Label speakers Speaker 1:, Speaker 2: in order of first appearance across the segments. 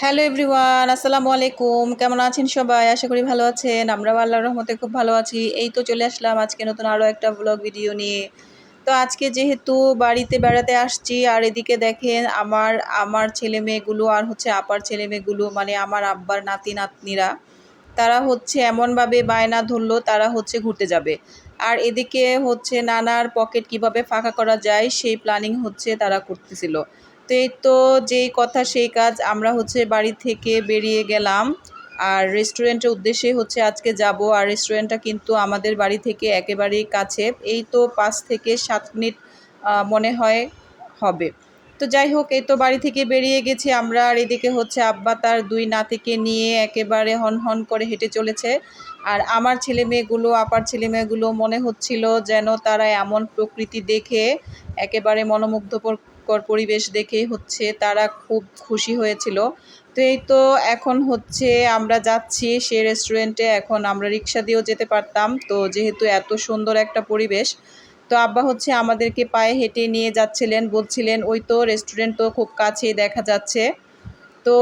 Speaker 1: Hello everyone, আসসালামু আলাইকুম। কেমন আছেন সবাই? আশা করি ভালো আছেন। আমরাও আল্লাহর রহমতে খুব ভালো আছি। এই তো চলে আসলাম আজকে নতুন আরও একটা ব্লগ ভিডিও নিয়ে। তো আজকে যেহেতু বাড়িতে বেড়াতে আসছি, আর এদিকে দেখেন আমার আমার ছেলে মেয়েগুলো আর হচ্ছে আপার ছেলে মেয়েগুলো মানে আমার আব্বার নাতি, নাতনিরা, তারা হচ্ছে এমনভাবে বায়না ধরলো, তারা হচ্ছে ঘুরতে যাবে। আর এদিকে হচ্ছে নানার পকেট কীভাবে ফাঁকা করা যায়, সেই প্ল্যানিং হচ্ছে তারা করতেছিল। তো এই তো যেই কথা, সেই কাজ আমরা হচ্ছে বাড়ি থেকে বেরিয়ে গেলাম। আর রেস্টুরেন্টের উদ্দেশ্যে হচ্ছে আজকে যাব। আর রেস্টুরেন্টটা কিন্তু আমাদের বাড়ি থেকে একেবারেই কাছে। এই তো পাঁচ থেকে সাত মিনিট মনে হয় হবে। তো যাই হোক, এই তো বাড়ি থেকে বেরিয়ে গেছি আমরা। আর এদিকে হচ্ছে আব্বা তার দুই নাতিকে নিয়ে একেবারে হন হন করে হেঁটে চলেছে। আর আমার ছেলে মেয়েগুলো আপার ছেলে মেয়েগুলো মনে হচ্ছিল যেন তারা এমন প্রকৃতি দেখে একেবারে মনোমুগ্ধকর পরিবেশ দেখে হচ্ছে তারা খুব খুশি হয়েছিল। তো এই তো এখন হচ্ছে আমরা যাচ্ছি সে রেস্টুরেন্টে এখন আমরা রিক্সা দিয়েও যেতে পারতাম। তো যেহেতু এত সুন্দর একটা পরিবেশ, তো আব্বা হচ্ছে আমাদেরকে পায়ে হেঁটে নিয়ে যাচ্ছিলেন, বলছিলেন, ওই তো রেস্টুরেন্ট তো খুব কাছেই দেখা যাচ্ছে। তো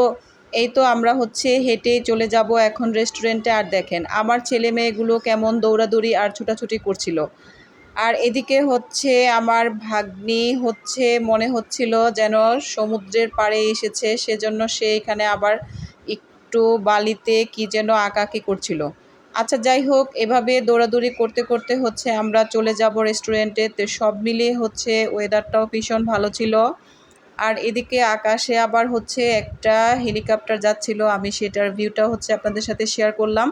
Speaker 1: এই তো আমরা হচ্ছে হেঁটে চলে যাব এখন রেস্টুরেন্টে আর দেখেন, আমার ছেলে মেয়েগুলো কেমন দৌড়াদৌড়ি আর ছোটাছুটি করছিল। আর এদিকে হচ্ছে আমার ভাগ্নি হচ্ছে, মনে হচ্ছিল যেন সমুদ্রের পাড়ে এসেছে, সেজন্য সে এখানে আবার একটু বালিতে কি যেন আঁকাকি করছিল। আচ্ছা যাই হোক, এভাবে দৌড়াদৌড়ি করতে করতে হচ্ছে আমরা চলে যাব রেস্টুরেন্টে তো সব মিলিয়ে হচ্ছে ওয়েদারটাও ভীষণ ভালো ছিল। আর এদিকে আকাশে আবার হচ্ছে একটা হেলিকপ্টার যাচ্ছিল, আমি সেটার ভিউটা হচ্ছে আপনাদের সাথে শেয়ার করলাম।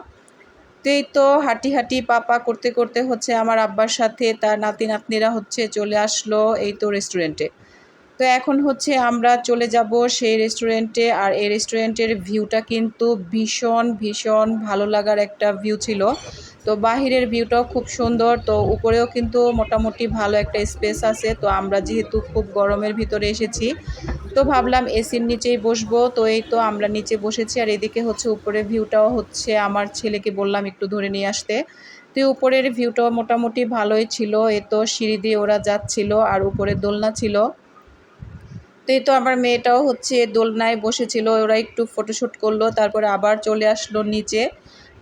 Speaker 1: তো এই তো হাঁটি হাঁটি পাপা করতে করতে হচ্ছে আমার আব্বার সাথে, তার নাতি নাতনিরা হচ্ছে চলে আসলো এই তো রেস্টুরেন্টে তো এখন হচ্ছে আমরা চলে যাব সেই রেস্টুরেন্টে আর এই রেস্টুরেন্টের ভিউটা কিন্তু ভীষণ ভীষণ ভালো লাগার একটা ভিউ ছিল। তো বাহিরের ভিউটাও খুব সুন্দর, তো উপরেও কিন্তু মোটামুটি ভালো একটা স্পেস আছে। তো আমরা যেহেতু খুব গরমের ভিতরে এসেছি তো ভাবলাম এসির নিচেই বসবো। তো এই তো আমরা নিচে বসেছি আর এদিকে হচ্ছে উপরের ভিউটাও হচ্ছে আমার ছেলেকে বললাম একটু ধরে নিয়ে আসতে। তো উপরের ভিউটাও মোটামুটি ভালোই ছিল। এ তো সিঁড়ি দিয়ে ওরা যাচ্ছিল আর উপরে দোলনা ছিল। তো এই তো আমার মেয়েটাও হচ্ছে দোলনায় বসেছিল। ওরা একটু ফটোশ্যুট করল, তারপরে আবার চলে আসলো নিচে।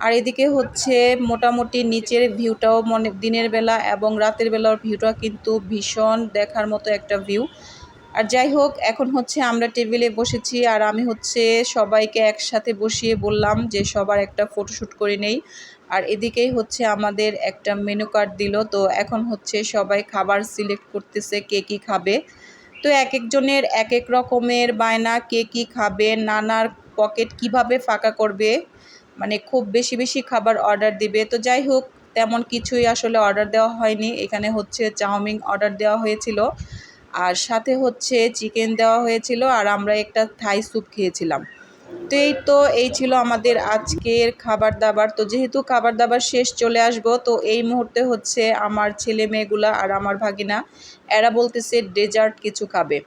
Speaker 1: আর এদিকে হচ্ছে মোটামুটি নিচের ভিউটাও মনে, দিনের বেলা এবং রাতের বেলার ভিউটা কিন্তু ভীষণ দেখার মতো একটা ভিউ। আর যাই হোক, এখন হচ্ছে আমরা টেবিলে বসেছি আর আমি হচ্ছে সবাইকে একসাথে বসিয়ে বললাম যে সবার একটা ফটোশ্যুট করে নেই। আর এদিকেই হচ্ছে আমাদের একটা মেনু কার্ড দিল। তো এখন হচ্ছে সবাই খাবার সিলেক্ট করতেছে কে কী খাবে। তো এক একজনের এক এক রকমের বায়না, কে কী খাবে, নানার পকেট কীভাবে ফাঁকা করবে মানে খুব বেশি বেশি খাবার অর্ডার দিবে। তো যাই হোক, তেমন কিছুই আসলে অর্ডার দেওয়া হয়নি। এখানে হচ্ছে চাউমিন অর্ডার দেওয়া হয়েছিল। আর সাথে হচ্ছে চিকেন দেওয়া হয়েছিল আর আমরা একটা থাই স্যুপ খেয়েছিলাম। তো এই তো, এই ছিল আমাদের আজকের খাবার দাবার তো যেহেতু খাবার দাবার শেষ চলে আসব, তো এই মুহূর্তে হচ্ছে আমার ছেলে মেয়েগুলা আর আমার ভাগিনা, এরা বলতেছে ডেজার্ট কিছু খাবে।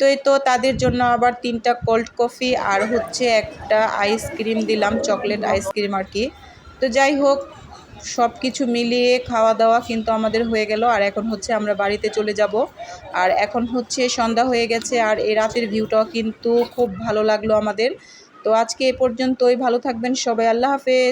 Speaker 1: তো এই তো, তাদের জন্য আবার তিনটা কোল্ড কফি আর হচ্ছে একটা আইসক্রিম দিলাম, চকলেট আইসক্রিম আর কি। তো যাই হোক সব কিছু মিলিয়ে খাওয়া দাওয়া কিন্তু আমাদের হয়ে গেল। আর এখন হচ্ছে আমরা বাড়িতে চলে যাব। আর এখন হচ্ছে সন্ধ্যা হয়ে গেছে আর এ রাতের ভিউটাও কিন্তু খুব ভালো লাগল আমাদের। তো আজকে এ পর্যন্তই। ভালো থাকবেন সবাই। আল্লাহ হাফেজ।